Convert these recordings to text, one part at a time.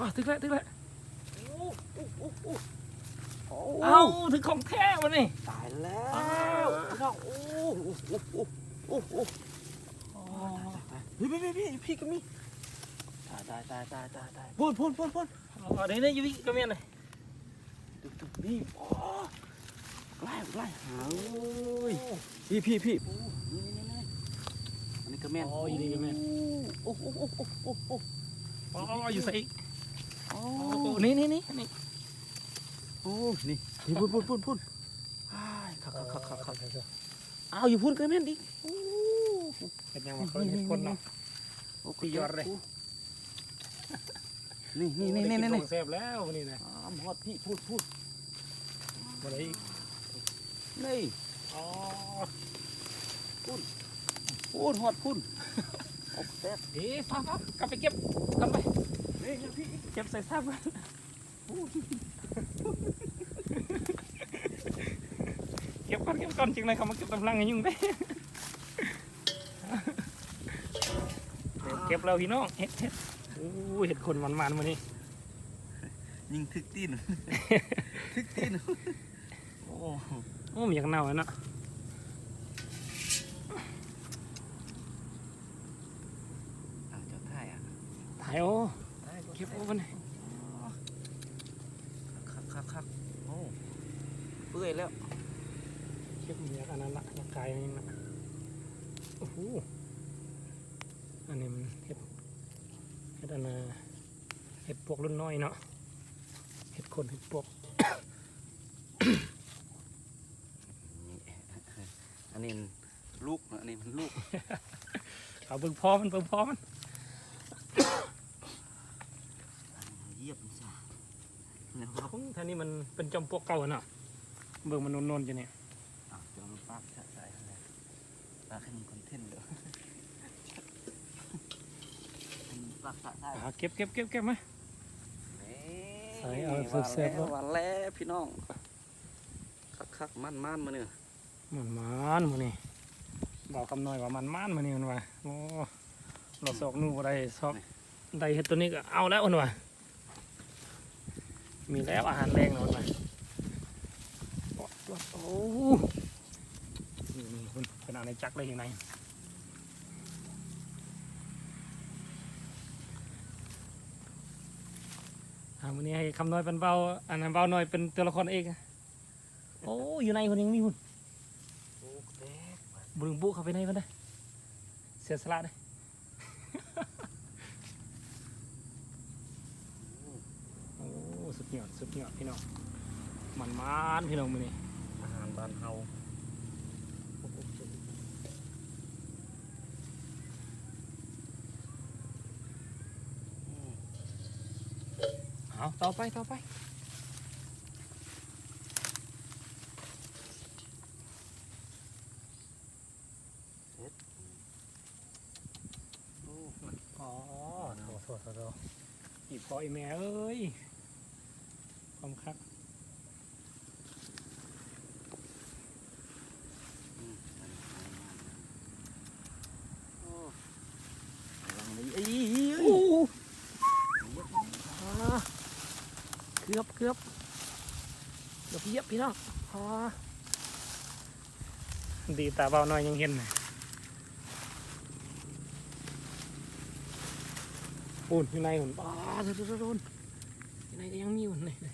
อ๋อถึงแล้วถึงแล้วโอ้โอ้โอ้โอ้โอ้เอ้าถึงของแท้วันนี้ตายแล้อ้าววพี่น้องโอ้โอ้โอ้โอ้โอ้โอ้เฮ้ยพี่พี่พี่พี่ก็มีตายตายตายตายตายตายพ่นพ่นพ่นพ่นอ๋อเดี๋ยวนี้อยูวิก็เมียนเลยตึกตึกนี่โอ้ไล่ไล่หาเอ้ยพี่พี่พี่โอ้นี่นี่นี่อันนี้ก็แม่นอ๋ออยู่นี่ก็แม่นโอ้โอ้โอ้โอ้โอ้โอ้อ๋ออยู่ใส่อีกโอ้โอ้ นี่นี่นี่นี่โอ้นี่นี่พุ่นพุ่นพุ่นพุ่นอ้ายคักคักคักคักคักอ้าวอยู่พุ่นก็แม่นดิโอ้เห็นยังว่าเขาเห็นคนเนาะโอ้สุดยอดเลยนี่นี่นี่นี่นี่ได้นี่กิของแซ่บแล้ววันนี้นะอ่าหมอดพี่พูดพูดมาเลยอีกนี่อ๋อพูดหอดพุ่นโอ้แซ่บเอ๊ะฟ้าฟ้ากลับไปเก็บกลับไปนี่พี่เก็บใส่ซากไว้เก็บก่อนเก็บก่อนจริงเลยเขามาเก็บกำลังให้ยุ่งได้เก็บแล้วพี่น้องเฮ็ดเฮ็ดโอ้ยเห็ดคนมันๆมานี่ยิงทึกตีนทึกตีนโอ้โอ้มีอยากเน่าอะเนาะ เอาเจ้าท่ายอะ ถ่ายโอ้ ท่าย เก็บโอ้มันคักคักคักโอ้เปื่อยแล้วเก็บมีอยากอันนั้นละอยากกายอันนี้ละโอ้โหอันนี้มันเห็ดเห็ดอันน่ะเห็ดพวกรุ่นน้อยเนาะเห็ดคนเห็ดพวกนี่อันนี้มันลูกนะอันนี้มันลูกเอาเบิ่งพอมันเบิ่งพอมัน เยียบจ้ะเนี่ยครับ โอ้ท่านี้มัน เป็นจอมปลวกเก่าอะเนาะเบิ่งมันนนๆจะเนี่ยอ้าวเจ้าลูกปากใส่อะไรปากให้มันคอนเทนต์เด้อปากสะใส่อ่าเก็บเก็บเก็บเก็บมา ใส่เอาวันแซ่บๆแล้ววันแล้วพี่น้อง คักคักมันมันมาเนี่ยมันมันมือนี่บอกคำน้อยว่ามันมันมือนี่มันว่าโอ้เราสอกนู่นบ่ได้สอกได้เห็ดตัวนี้ก็เอาแล้วมันว่า มีแล้วอาหารแรงแล้วมันว่าโอ้โอ้นี่นี่คุณเป็นอะไรจักเลยอย่างไรอ่ามือนี้ให้คำน้อยเป็นเบาอันนั้นเบาหน่อยเป็นตัวละครเอกอะโอ้อยู่ในคนยังมีคุณโอ้เด็กบุรุงบุเข้าไปในกันได้อเสียสละได้อโอ้สุด ยอดสุดยอดพี่น้องมันมานพี่น้องมือนี้อาหารบ้านเฮาเอาต่อไปต่อไปโอ้อ๋อโถโถโถโถอีพ่ออีแม่เอ้ย ความคักอืมมันโอ้ระวังเลยเอ้ยเอ้ยโอ้เอ้ยอ่าเกือบเกือบเกือบเหยียบพี่น้องอ๋อดีตาเบาหน่อยยังเห็นเลยปูนอยู่ในหุ่นป้าโดนโดนโดนอยู่ในก็ยังมีหุ่นเลยโอ้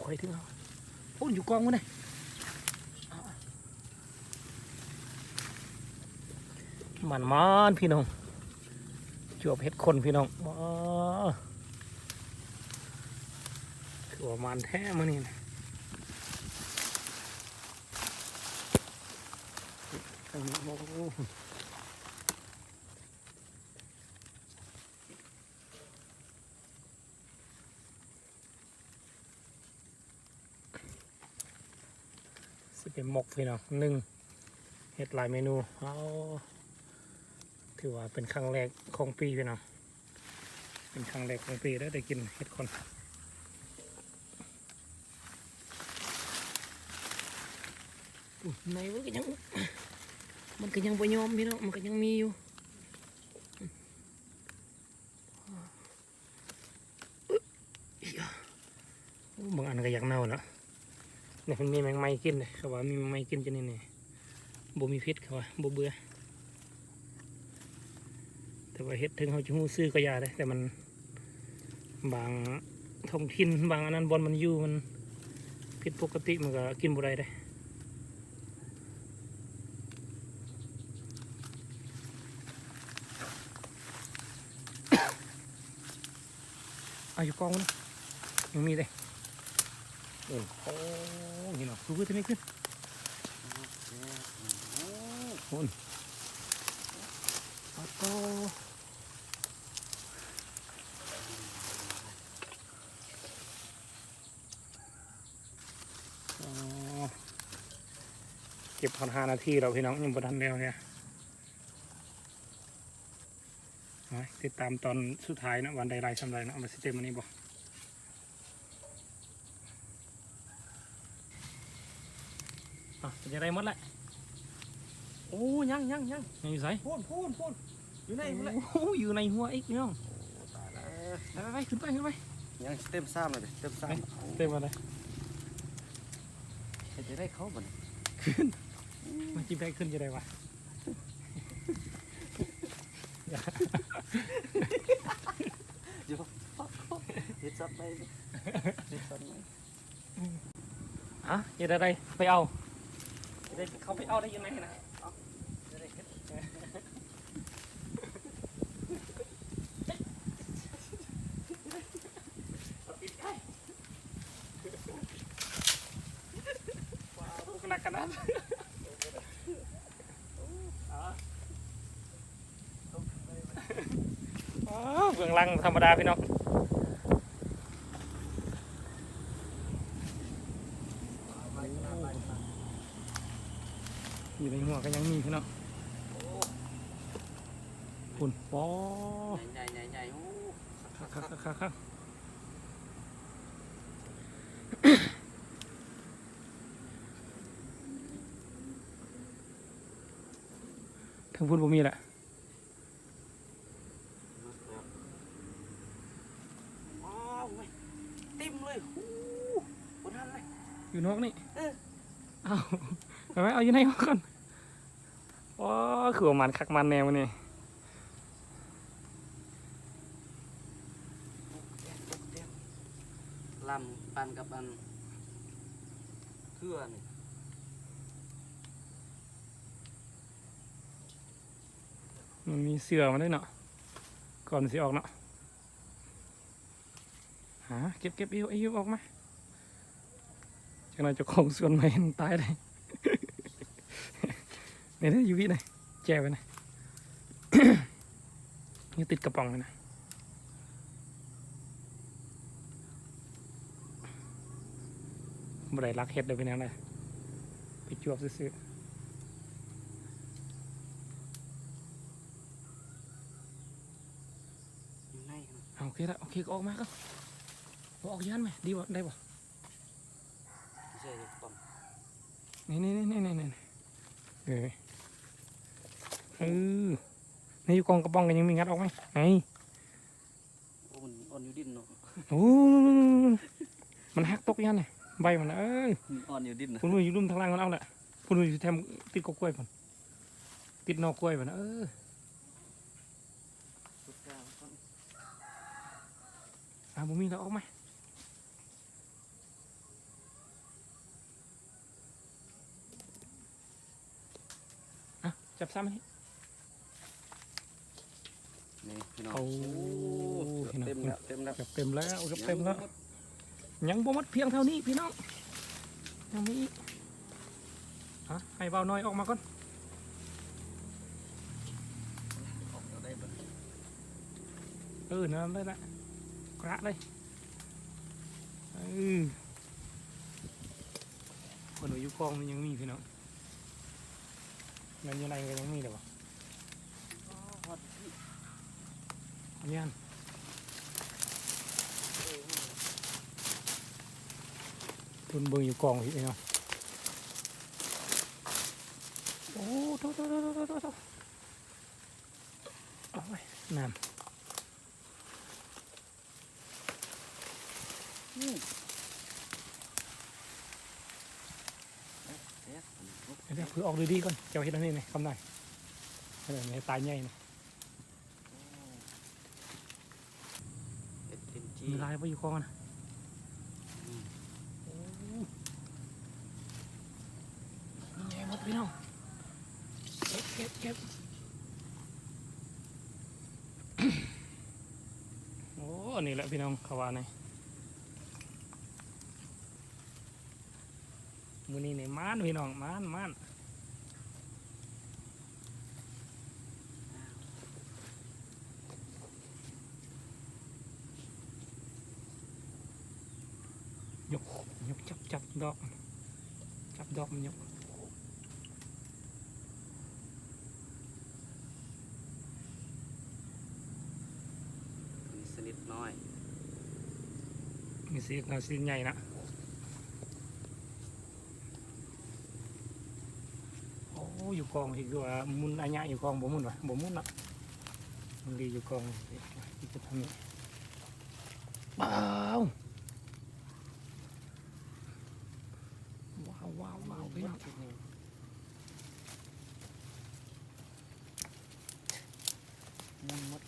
ข่อยถึงเอาปูนอยู่กองมันเลยมันมานพี่น้องจวบเห็ดคนพี่น้องว้าถือว่ามันแท้มานี่นะโอ้ ป็นหมกพี่น้องหนึ่งเห็ดหลายเมนูเอาถือว่าเป็นครั้งแรกของปีพี่น้องเป็นครั้งแรกของปีได้ได้กินเห็ดคนในมันก็ยังมันก็ยังบ่ยอมพี่น้องมันก็ยังมีอยู่บางอันก็อยากเน่าแล้ว นี่ยมันมีแมงไม้กินเลยเขาว่ามีแมงไม้กินจะนี่นี่บ่มีพิษเขาว่าบ่เบื่อแต่ว่าเฮ็ดถึงเขาจะหู้ซื้อก็ยาเลยแต่มันบางท้องถิ่นบางอันนั้นบอลมันอยู่มันผิดปกติมันก็กินบ่ได้เด้เอาอยู่กองนะยังมีเลย โอ้โหนี่เนาะดูขึ้นไม่ขึ้นโอ้ยปะโตอ๋อเก็บพันห้านาทีเราพี่น้องยังบ่ทันแล้วเนี่ยไว้ติดตามตอนสุดท้ายนะวันใดไรสำไรนะเอามาสิเต็มอันนี้บอ่ะจะได้หมดแหละโอ้ยังยังยังยังอยู่ไสพูนพูนพูนอยู่ไหนพูนเลยโอ้โหอยู่ในหัวอีกพี่น้องตายแล้วไปไปไปขึ้นไปขึ้นไปยังเต็มซ้ำเลยดิเต็มซ้ำเต็มมาเลยจะได้เข้าบ่เนี่ยมันจิ้มได้ขึ้นจะได้วะเดี๋ยวเฮ็ดซับไปเฮ็ดซับไหมอะจะได้ได้ไปเอา เขาไปเอาได้ยังไงนะเอาจะได้เฮ็ดเอาปิดไก่ว้าวพวกนักขนาดอ๋อเบื้องหลังธรรมดาพี่น้อง อยู่ในหัวก็ยังมีพี่น้องคุณปอใหญ่ใหญ่ใหญ่โอ้คักคักคักคักคักทั้งพุ่นบ่มีแหละว้าวเว้ยเต็มเลยโอ้บนทันเลยอยู่นอกนี่ เออเอาเอาไว้เอาอยู่ในห้องก่อนว้าคือว่ามันคักมันแนวนี่ลำปันกับอันเครือนี่มันมีเสือมาด้วยเนาะก่อนสิออกเนาะหาเก็บเก็บอิวอิวออกมา จากนั้นเจะของส่วนใหม่มันตายเลยเนี่ยนะยูวิไหนแจวไปนะนี่ติดกระป๋องเลยนะบ่ได้รักเห็ดเดี๋ยวเป็นยังไงไปจวบซื้ออยู่ในนะๆเอโอเคละโอเคก็ออกมาก็ออกยันไหมดีวะได้ปะไม่ใช่ ป่อมนี่นี่นี่นี่นี่เออเออนี่อยู่กองกระป๋องกันยังมีงัดออกไหมไงโอ้มันอ่อนอยู่ดินเนาะโอ้มันหักตกยันเลยใบมันน่ะเอ้ยมันอ่อนอยู่ดินนะคุณมืออยู่รุ่มทางล่างมันเอาแหละคุณมืออยู่แถมติดกกล้วยผนติดนอกกล้วยผนเออสุดยอดครับอะบุมีแล้วออกไหม จับซ้ำให้นี่พี่น้องโอ้เกือบพี่น้องเต็มแล้วเต็มแล้วเกือบเต็มแล้วเกือบเต็มแล้ว ยังบ่หมดเพียงเท่านี้พี่น้องยังมีอีกฮะให้เบาน้อยออกมาก่อนออกแล้วได้เบิดเออนั่นเลยนะกระเลยเออคนอยู่กองมันยังมีพี่น้อง เงินอยู่ในก็ยังมีเดี๋ยวบ่อ๋อฮอดพี่อันนี้นทุนเบิ่งอยู่กองพี่น้อโอ้โตโตโตโตโตโตเอาไว้น้ำ อืม เดี๋ยวเพื่อออกดูดีก่อนเจ้าเห็ดอันนี้นี่คำหน่อยเออในตายใหญ่นี่เอ็ดเอ็นจีมีลายไว้อยู่คองนะอืมนี่ไงหมดพี่น้องเก็บเก็บเก็บโอ้นี่แหละพี่น้องขาว่าไง มือนี้เนี่ยมานพี่น้องมานมานยกยกจับจับดอก จับดอกมันยกมีสนิทน้อย มีสีนาสีใหญ่นะโอ้อยู่กองอีกด้วยมุนอันยะอยู่กองบ่มุนวะบ่มุนอะมันรีอยู่กองอีกจะทำนี่ว้าวว้าวว้าวว้าวพี่น้องมุนมด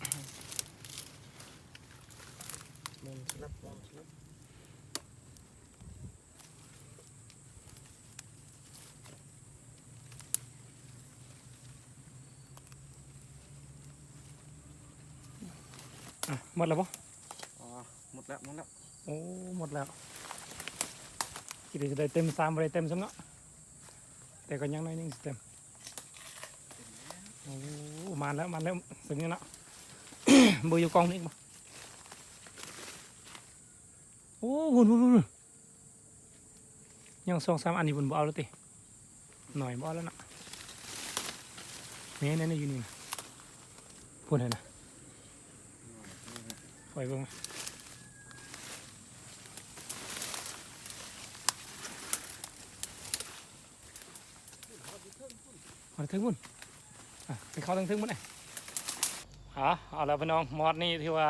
มุนสลับมุนสลับ หมดแล้วปะอ๋อหมดแล้วหมดแล้วโอ้หมดแล้วคิดว่าจะได้เต็มสามบ่ได้เต็มสำเนาะแต่ก็ยังน้อยหนึงสิเต็มโอ้มาแล้วมาแล้วสึงนี่เนาะเบอร์อยู่กองนี่อีกบ่โอ้หุ่นหุ่นหุ่นยังสองสามอันนี้บนบ่เอาแล้วติหน่อยบ่เอาแล้วนะแม่นั่นน่ะอยู่นี่นะพูดให้นะปล่ อยเบิ่งมาเอาถึงพุ่นอะไปเข้าถึงถึงพุ่นไงอะเอาแล้วพี่น้องมอดนี่ที่ว่า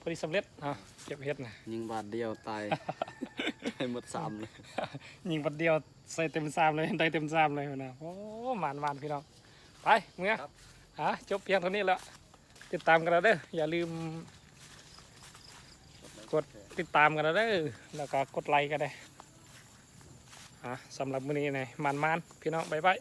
พอดีสำเร็จอะเก็บเห็ดนะยิงบาทเดียวตายให้หมดสามเลยยิงปัดเดียวใส่เต็มสามเลยได้เต็มสามเลยนะโอ้หมานหมานพี่น้องไปเมื่อฮะจบเพียงเท่านี้แล้วติดตามกันแล้วเด้ออย่าลืม กดติดตามกันแล้วเด้อแล้วก็กดไลค์กันได้อะสำหรับมื้อนี้นะมันมันพี่น้องบ๊ายบาย